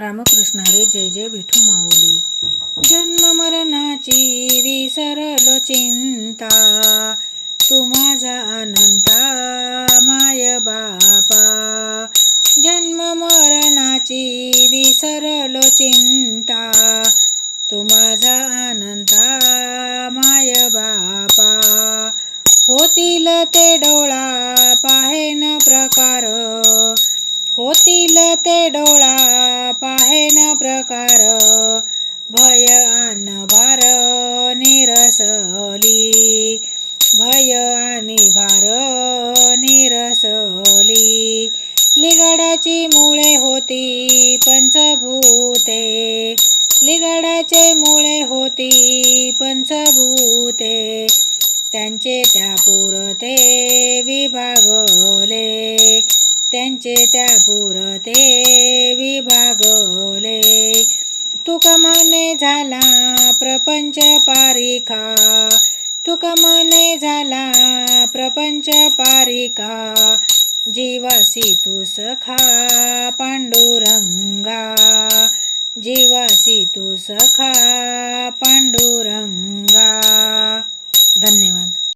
रामकृष्ण हरी जय जय विठू माऊली. जन्म मरणाची विसरलो चिंता. तू माझा अनंता माय बापा. जन्म मरणाची विसरलो चिंता. तू माझा अनंता माय बापा. होतील ते डोळा पाहेन प्रकार. होतील ते डोळा पाहेन प्रकार. भय आणि भार निरसली भय आणि भार निरसली लिगडाची मुळे होती पंचभूते. लिगडाचे मुळे होती पंचभूते. त्यांचे त्या पुरते विभागले. त्यांचे त्या पुरते विभागले. तुक मने झाला प्रपंच पारिका तुका मने झाला प्रपंच पारिका जीवासी तू सखा पांडुरंगा. जीवासी तू सखा